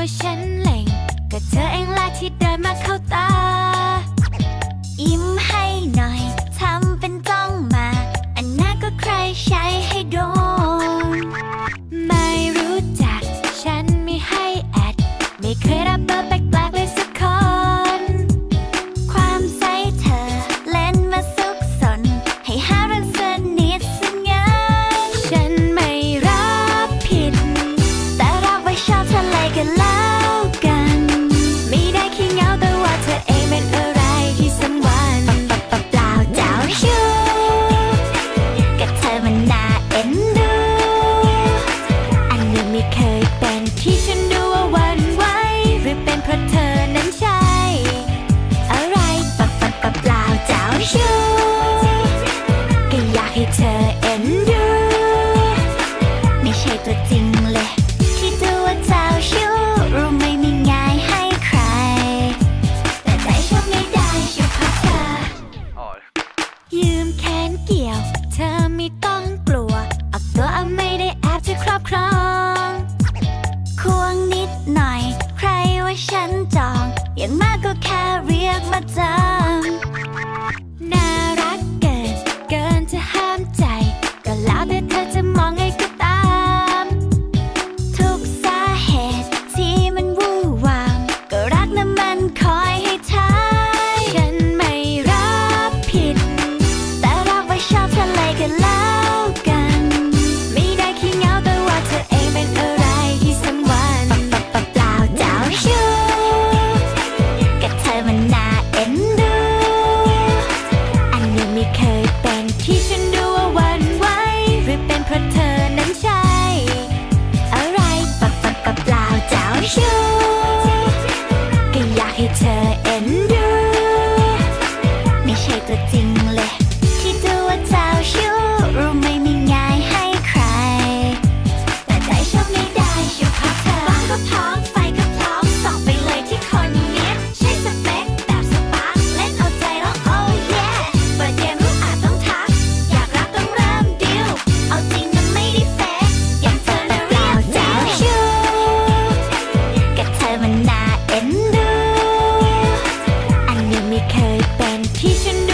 ่าฉันเล่งก็เธอเองละที่เดินมาเข้าตา ยิ้มให้หน่อยทำเป็นจ้องมา อันน่าก็ใครใช้ให้โดน ไม่รู้จัก ฉันไม่ให้แอด ไม่เคย 不听了 Teaching teaching